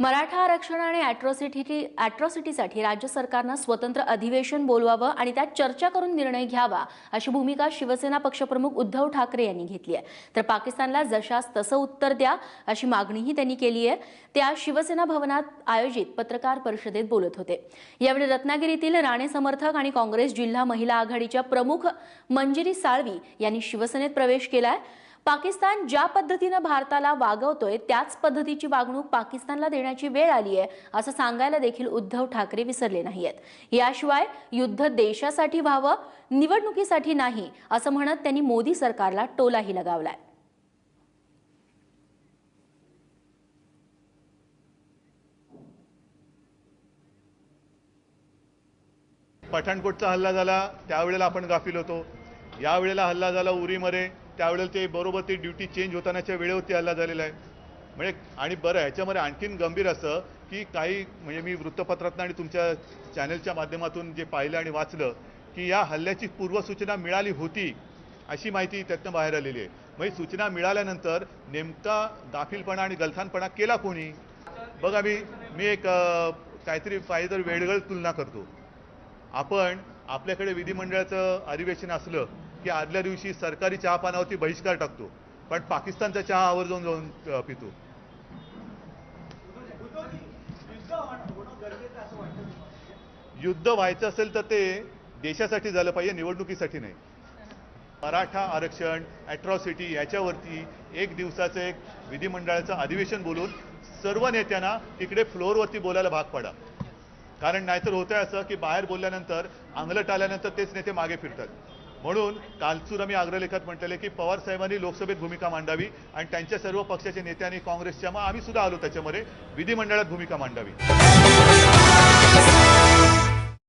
मराठा आरक्षण आणि अॅट्रॉसिटी अॅट्रॉसिटीसाठी राज्य सरकारनं स्वतंत्र अधिवेशन बोलवावं आणि त्यात चर्चा करून निर्णय घ्यावा अशी भूमिका शिवसेना पक्षप्रमुख उद्धव ठाकरे यांनी घेतली आहे. तर पाकिस्तानला जशास तसं उत्तर द्या अशी मागणीही त्यांनी केली आहे. ते आज शिवसेना भवनात आयोजित पत्रकार परिषदेत बोलत होते. यावेळी रत्नागिरीतील राणे समर्थक आणि काँग्रेस जिल्हा महिला आघाडीच्या प्रमुख मंजिरी साळवी यांनी शिवसेनेत प्रवेश केलाय. पाकिस्तान ज्या पद्धतीनं भारताला वागवतोय त्याच पद्धतीची वागणूक पाकिस्तानला देण्याची वेळ आली आहे असं सांगायला देखील उद्धव ठाकरे विसरले नाहीयेत. याशिवाय युद्ध देशासाठी व्हावं निवडणुकीसाठी नाही असं म्हणत त्यांनी मोदी सरकारला टोलाही लगावलाय. पठाणकोटचा हल्ला झाला त्यावेळेला आपण गाफील होतो. यावेळेला हल्ला झाला उरीमध्ये. त्यावेळेला ते बरोबर ती ड्युटी चेंज होतानाच्या वेळेवरती हल्ला झालेला आहे. म्हणजे आणि बरं ह्याच्यामध्ये आणखीन गंभीर असं की काही म्हणजे मी वृत्तपत्रातनं आणि तुमच्या चॅनलच्या माध्यमातून जे पाहिलं आणि वाचलं की या हल्ल्याची पूर्वसूचना मिळाली होती अशी माहिती त्यातनं बाहेर आलेली आहे. म्हणजे सूचना मिळाल्यानंतर नेमका दाखिलपणा आणि गलथानपणा केला कोणी? बघा मी मी एक काहीतरी पाहिजे तर वेळगळ तुलना करतो. आपण आपल्याकडे विधिमंडळाचं अधिवेशन असलं की आदल्या दिवशी सरकारी चहापानावरती बहिष्कार टाकतो पण पाकिस्तानचा चहा आवर्जून जाऊन पितो. युद्ध व्हायचं असेल तर ते देशासाठी झालं पाहिजे निवडणुकीसाठी नाही. मराठा आरक्षण अॅट्रॉसिटी याच्यावरती एक दिवसाचं एक विधिमंडळाचं अधिवेशन बोलून सर्व नेत्यांना तिकडे फ्लोअरवरती बोलायला भाग पाडा. कारण नाहीतर होतंय असं की बाहेर बोलल्यानंतर अंगलट आल्यानंतर तेच नेते मागे फिरतात. म्हणून कालचूर आम्ही अग्रलेखात म्हटलेले की पवार साहेबांनी लोकसभेत भूमिका मांडावी आणि त्यांच्या सर्व पक्षाचे नेत्यांनी काँग्रेसच्या मग आम्ही सुद्धा आलो त्याच्यामध्ये. विधिमंडळात भूमिका मांडावी.